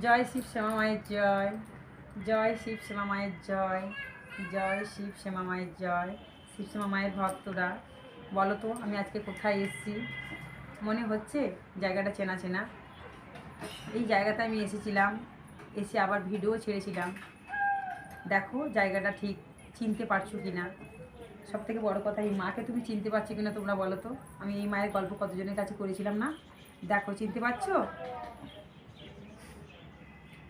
জয় শিব শ্যামা মায়ের জয় জয় শিব শ্যামা মায়ের জয় জয় শিব শ্যামা মায়ের জয়, শিব শ্যামা মায়ের ভক্তরা। বলো তো, আমি আজকে কোথায় এসেছি? মনে হচ্ছে জায়গাটা চেনা চেনা। এই জায়গাতে আমি এসেছিলাম, এসে আবার ভিডিও ছেড়েছিলাম। দেখো জায়গাটা ঠিক চিনতে পারছ কি না সব থেকে বড়ো কথা, এই মাকে তুমি চিনতে পারছ কিনা তোমরা বলো তো? আমি এই মায়ের গল্প কতজনের কাছে করেছিলাম না? দেখো, চিনতে পারছ?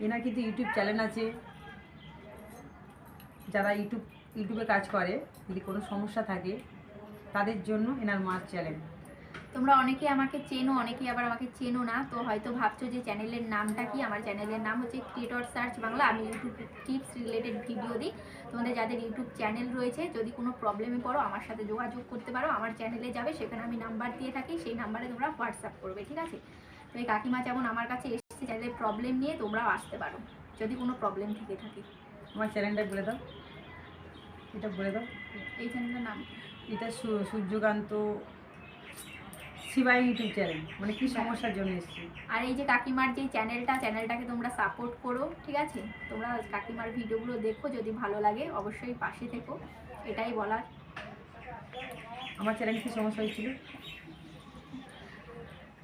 এনার কিন্তু ইউটিউব চ্যানেল আছে। যারা ইউটিউব, ইউটিউবে কাজ করে, যদি কোনো সমস্যা থাকে, তাদের জন্য এনার মার চ্যানেল। তোমরা অনেকে আমাকে চেনো অনেকে আবার আমাকে চেনো না, তো হয়তো ভাবছ যে চ্যানেলের নামটা কি? আমার চ্যানেলের নাম হচ্ছে ক্রিয়েটর সার্চ বাংলা আমি ইউটিউব টিপস রিলেটেড ভিডিও দিই। তোমাদের যাদের ইউটিউব চ্যানেল রয়েছে, যদি কোনো প্রবলেমে পড়ো, আমার সাথে যোগাযোগ করতে পারো। আমার চ্যানেলে যাবে, সেখানে আমি নাম্বার দিয়ে থাকি। সেই নাম্বারে তোমরা হোয়াটসঅ্যাপ করবে, ঠিক আছে? তো এই কাকিমা যেমন আমার কাছে এসেছে চ্যানেলের প্রবলেম নিয়ে তোমরাও আসতে পারো যদি কোনো প্রবলেম থেকে থাকে। আমার চ্যানেলটা বলে দাও। এটা বলে দাও। এই চ্যানেলের নাম? এটা সূর্যকান্ত শিবাই ইউটিউব চ্যানেল মানে কি সমস্যার জন্য এসেছি? আর এই যে কাকিমার যে চ্যানেলটা চ্যানেলটাকে তোমরা সাপোর্ট করো ঠিক আছে? তোমরা কাকিমার ভিডিওগুলো দেখো যদি ভালো লাগে অবশ্যই পাশে থেকো। এটাই বলার। আমার চ্যানেল কি সমস্যা হয়েছিল?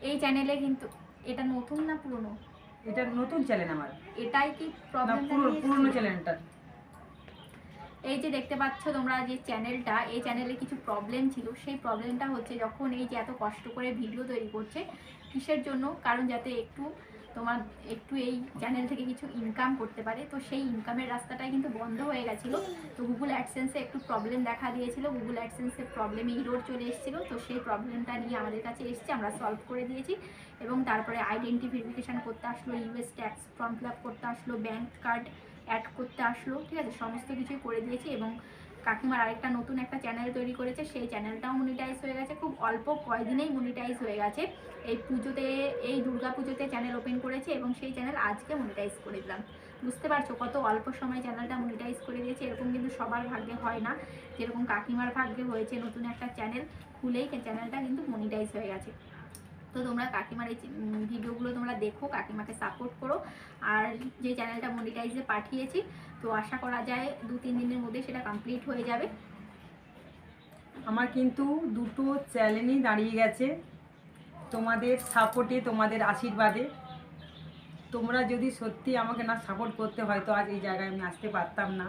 এই চ্যানেলে কিন্তু এটা নতুন না পুরনো? এটা নতুন চ্যানেল আমার। এটাই কি প্রবলেম পুরো পুরনো চ্যানেলটা এই যে দেখতে পাচ্ছ তোমরা যে চ্যানেলটা এই চ্যানেলে কিছু প্রবলেম ছিল। সেই প্রবলেমটা হচ্ছে যখন এই যে এত কষ্ট করে ভিডিও তৈরি করছে কিসের জন্য? কারণ যাতে একটু তোমার একটু এই চ্যানেল থেকে কিছু ইনকাম করতে পারে। তো সেই ইনকামের রাস্তাটাই কিন্তু বন্ধ হয়ে গেছিল। তো গুগল অ্যাডসেন্সে একটু প্রবলেম দেখা দিয়েছিল। গুগল অ্যাডসেন্সের প্রবলেমে ইরোড চলে এসেছিল। তো সেই প্রবলেমটা নিয়ে আমাদের কাছে এসছে। আমরা সলভ করে দিয়েছি এবং তারপরে আইডেন্টি ভেরিফিকেশান করতে আসলো ইউএস ট্যাক্স ফর্ম ফিল করতে আসলো ব্যাঙ্ক কার্ড অ্যাড করতে আসলো। ঠিক আছে? সমস্ত কিছুই করে দিয়েছি এবং কাকিমার আরেকটা নতুন একটা চ্যানেল তৈরি করেছে, সেই চ্যানেলটাও মনিটাইজ হয়ে গেছে। খুব অল্প কয়দিনেই মনিটাইজ হয়ে গেছে। এই পুজোতে, এই দুর্গা পুজোতে চ্যানেল ওপেন করেছে এবং সেই চ্যানেল আজকে মনিটাইজ করে দিলাম। বুঝতে পারছ কত অল্প সময় চ্যানেলটা মনিটাইজ করে দিয়েছে? এরকম কিন্তু সবার ভাগ্যে হয় না। যেরকম কাকিমার ভাগ্যে হয়েছে নতুন একটা চ্যানেল খুলেই চ্যানেলটা কিন্তু মনিটাইজ হয়ে গেছে। তো তোমরা কাকিমার এই ভিডিওগুলো তোমরা দেখো, কাকিমাকে সাপোর্ট করো। আর যে চ্যানেলটা মনিটাইজে পাঠিয়েছি, তো আশা করা যায় দু, তিন দিনের মধ্যে সেটা কমপ্লিট হয়ে যাবে। আমার কিন্তু দুটো চ্যানেলই দাঁড়িয়ে গেছে, তোমাদের সাপোর্টে তোমাদের আশীর্বাদে। তোমরা যদি সত্যি আমাকে না সাপোর্ট করতে হয়তো আজ এই জায়গায় আমি আসতে পারতাম না।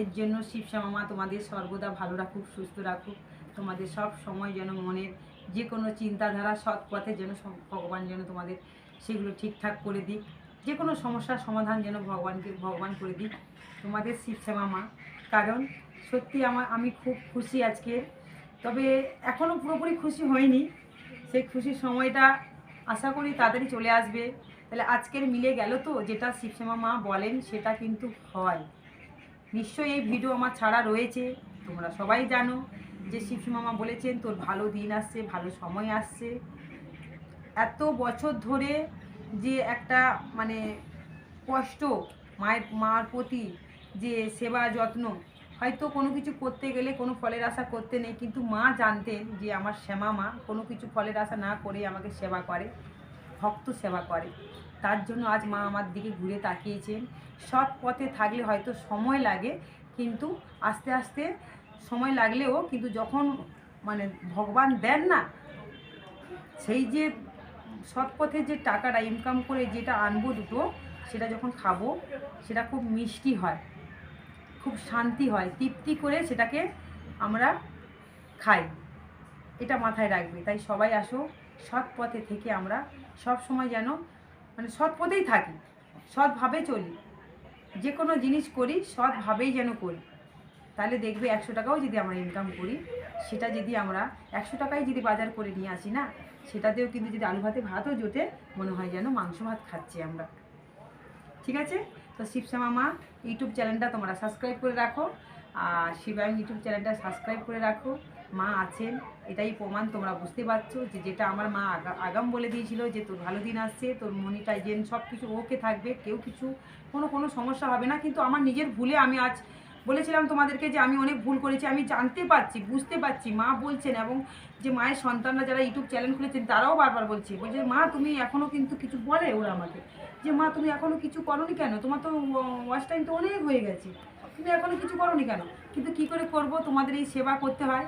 এর জন্য শিবশ্যামা তোমাদের সর্বদা ভালো রাখুক, সুস্থ রাখুক। তোমাদের সব সময় যেন মনের যে কোনো চিন্তাধারা সৎ পথে যেন ভগবান যেন তোমাদের সেগুলো ঠিকঠাক করে দিক। যে কোনো সমস্যার সমাধান যেন ভগবানকে, ভগবান করে দিক। তোমাদের শিবশ্যামা মা। কারণ সত্যি আমার, আমি খুব খুশি আজকে। তবে এখনও পুরোপুরি খুশি হয়নি। সেই খুশির সময়টা আশা করি তাড়াতাড়ি চলে আসবে। তাহলে আজকের মিলে গেল তো, যেটা শিবশ্যামা মা বলেন সেটা কিন্তু হয়। নিশ্চয়ই এই ভিডিও আমার ছাড়া রয়েছে। তোমরা সবাই জানো। যে শিবশ্যামা মা বলেছেন, তোর ভালো দিন আসছে, ভালো সময় আসছে। এত বছর ধরে যে একটা মানে কষ্ট মায়ের, মার প্রতি যে সেবা যত্ন, হয়তো কোনো কিছু করতে গেলে কোনো ফলের আশা করতে নেই, কিন্তু মা জানতেন যে আমার শ্যামা মা কোনো কিছু ফলের আশা না করে আমাকে সেবা করে, ভক্ত সেবা করে। তার জন্য আজ মা আমার দিকে ঘুরে তাকিয়েছেন। সৎ পথে থাকলে হয়তো সময় লাগে, কিন্তু আস্তে আস্তে সময় লাগলেও কিন্তু যখন মানে ভগবান দেন না, সেই যে সৎ পথে যে টাকাটা ইনকাম করে যেটা আনব দুটো, সেটা যখন খাব, সেটা খুব মিষ্টি হয়, খুব শান্তি হয়, তৃপ্তি করে সেটাকে আমরা খাই। এটা মাথায় রাখবে। তাই সবাই আসো সৎ পথে থেকে আমরা সব সময় যেন মানে সৎ পথেই থাকি, সৎভাবে চলি। যে কোনো জিনিস করি, সৎভাবেই যেন করি। তাহলে দেখবে একশো টাকাও যদি আমরা ইনকাম করি, সেটা যদি আমরা একশো টাকায় যদি বাজার করে নিয়ে আসি না, সেটাতেও কিন্তু যদি আলু ভাতে, ভাতও জোটে, মনে হয় যেন মাংস ভাত খাচ্ছি আমরা। ঠিক আছে? তো শিবশ্যামা মা ইউটিউব চ্যানেলটা তোমরা সাবস্ক্রাইব করে রাখো, আর শিবায়ন ইউটিউব চ্যানেলটা সাবস্ক্রাইব করে রাখো। মা আছেন, এটাই প্রমাণ তোমরা বুঝতে পারছ যে যেটা আমার মা আগাম বলে দিয়েছিল যে তোর ভালো দিন আসছে, তোর মনিটাইজেন সব কিছু ওকে থাকবে, কেউ কিছু, কোনো কোনো সমস্যা হবে না, কিন্তু আমার নিজের ভুলে আমি আজ বলেছিলাম তোমাদেরকে যে আমি অনেক ভুল করেছি, আমি জানতে পারছি, বুঝতে পারছি। মা বলছেন এবং যে মায়ের সন্তানরা যারা ইউটিউব চ্যানেল খুলেছেন, তারাও বারবার বলছে। বলছে, মা, তুমি এখনও কিন্তু কিছু বলে ওরা আমাকে। যে, মা, তুমি এখনও কিছু করনি কেন? তোমার তো ওয়াশ টাইম তো অনেক হয়ে গেছে। তুমি এখনও কিছু করনি কেন? কিন্তু কি করে করব? তোমাদের এই সেবা করতে হয়।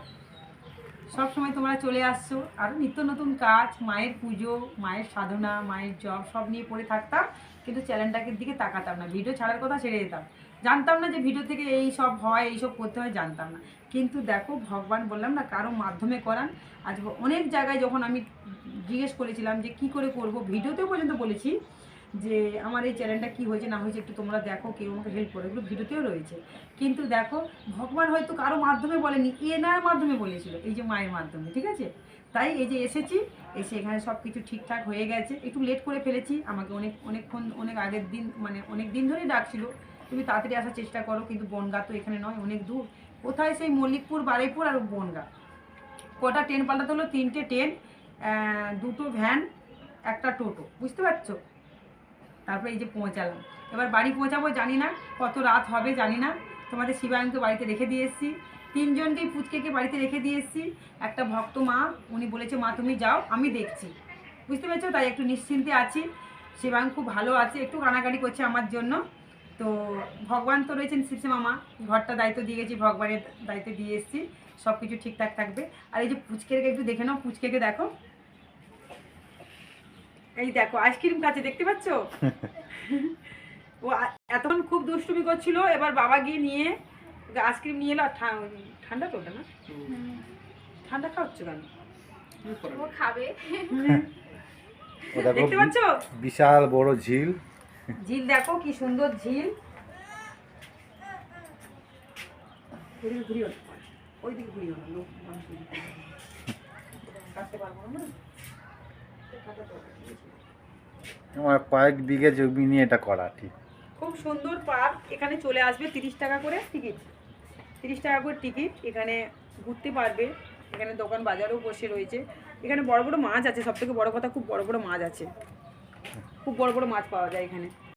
সব সময় তোমরা চলে আসছো। আর নিত্য নতুন কাজ, মায়ের পুজো, মায়ের সাধনা, মায়ের জব সব নিয়ে পড়ে থাকতাম, কিন্তু চ্যানেলটাকে দিকে তাকাতাম না। ভিডিও ছাড়ার কথা ছেড়ে দিতাম। জানতাম না যে ভিডিও থেকে এই সব হয়, এই সব করতে হয়, জানতাম না। কিন্তু দেখো, ভগবান বললাম না, কারও মাধ্যমে করান। আজ অনেক জায়গায় যখন আমি জিজ্ঞেস করেছিলাম যে কি করে করব, ভিডিওতেও পর্যন্ত বলেছি যে আমার এই চ্যানেলটা কি হয়েছে, না হয়েছে একটু তোমরা দেখো, কেউ আমাকে হেল্প করে, এগুলো ভিডিওতেও রয়েছে। কিন্তু দেখো, ভগবান হয়তো কারও মাধ্যমে বলেনি, এনার মাধ্যমে বলেছিল, এই যে মায়ের মাধ্যমে, ঠিক আছে? তাই এই যে এসেছি, এসে এখানে সব কিছু ঠিকঠাক হয়ে গেছে। একটু লেট করে ফেলেছি, আমাকে অনেক, অনেকক্ষণ, অনেক আগের দিন মানে অনেক দিন ধরেই ডাকছিল, তুমি তাড়াতাড়ি আসার চেষ্টা করো, কিন্তু বনগা তো এখানে নয়, অনেক দূর। কোথায় সেই মল্লিকপুর, বারুইপুর আর বনগা? কটা ট্রেন পাল্টাতে হলো? তিনটে ট্রেন দুটো ভ্যান একটা টোটো, বুঝতে পারছ? তারপরে এই যে পৌঁছালাম। এবার বাড়ি পৌঁছাবো জানি না, কত রাত হবে জানি না। তোমাদের শিবায়নকে বাড়িতে রেখে দিয়ে এসেছি। তিনজনকেই পুচকেকে বাড়িতে রেখে দিয়ে এসেছি। একটা ভক্ত মা, উনি বলেছে, মা, তুমি যাও, আমি দেখছি। বুঝতে পেরেছ? তাই একটু নিশ্চিন্তে আছি। শিবায়ন খুব ভালো আছে, একটু কানাকাটি করছে আমার জন্য। তো ভগবান তো রয়েছেন শিবসে মামা ঘরটা দায়িত্ব দিয়ে গেছি, ভগবানের দায়িত্ব দিয়ে এসেছি সব কিছু ঠিকঠাক থাকবে। আর এই যে পুচকেকে একটু দেখে নাও, পুচকেকে দেখো। এই দেখো আইসক্রিম কাছে দেখতে পাচ্ছো? ও এতক্ষণ খুব দুষ্টুমি করছিল এবার বাবা গিয়ে নিয়ে ওকে আইসক্রিম নিয়ে এলো আর ঠা- ঠান্ডা তো ওটা না? ঠান্ডা খাওয়াচ্ছ কেন? ও খাবে। ও দেখতে পাচ্ছো? বিশাল বড় ঝিল। ঝিল দেখো কি সুন্দর ঝিল। ওইদিকে ঘুরিও ওইদিকে ঘুরিও না লোক মানুষ। কাটতে পারব না। আমার কয়েক বিঘে জমি নিয়ে এটা করা ঠিক। খুব সুন্দর পার্ক। এখানে চলে আসবে তিরিশ টাকা করে টিকিট। তিরিশ টাকা করে টিকিট। এখানে ঘুরতে পারবে। এখানে দোকান বাজারও বসে রয়েছে। এখানে বড় বড় মাছ আছে। সব থেকে বড় কথা, খুব বড় বড় মাছ আছে। খুব বড় বড় মাছ পাওয়া যায় এখানে।